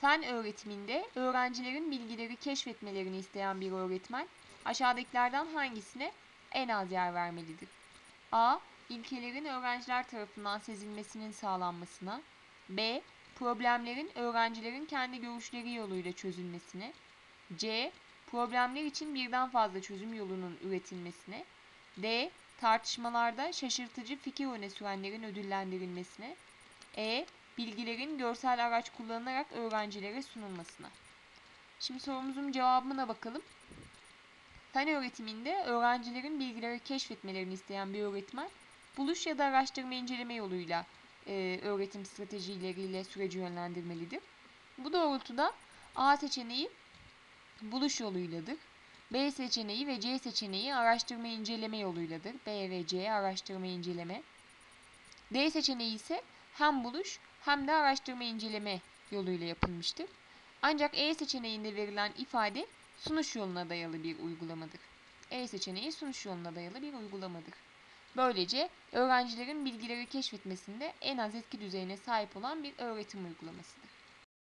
Fen öğretiminde öğrencilerin bilgileri keşfetmelerini isteyen bir öğretmen aşağıdakilerden hangisine en az yer vermelidir? A. İlkelerin öğrenciler tarafından sezilmesinin sağlanmasına. B. Problemlerin öğrencilerin kendi görüşleri yoluyla çözülmesine. C. Problemler için birden fazla çözüm yolunun üretilmesine. D. Tartışmalarda şaşırtıcı fikir öne sürenlerin ödüllendirilmesine. E. Bilgilerin görsel araç kullanılarak öğrencilere sunulmasına. Şimdi sorumuzun cevabına bakalım. Fen öğretiminde öğrencilerin bilgileri keşfetmelerini isteyen bir öğretmen, buluş ya da araştırma inceleme yoluyla e, öğretim stratejileriyle süreci yönlendirmelidir. Bu doğrultuda A seçeneği buluş yoluyladır. B seçeneği ve C seçeneği araştırma inceleme yoluyladır. B ve C araştırma inceleme. D seçeneği ise hem buluş hem de araştırma inceleme yoluyla yapılmıştır. Ancak E seçeneğinde verilen ifade sunuş yoluna dayalı bir uygulamadır. E seçeneği sunuş yoluna dayalı bir uygulamadır. Böylece öğrencilerin bilgileri keşfetmesinde en az etki düzeyine sahip olan bir öğretim uygulamasıdır.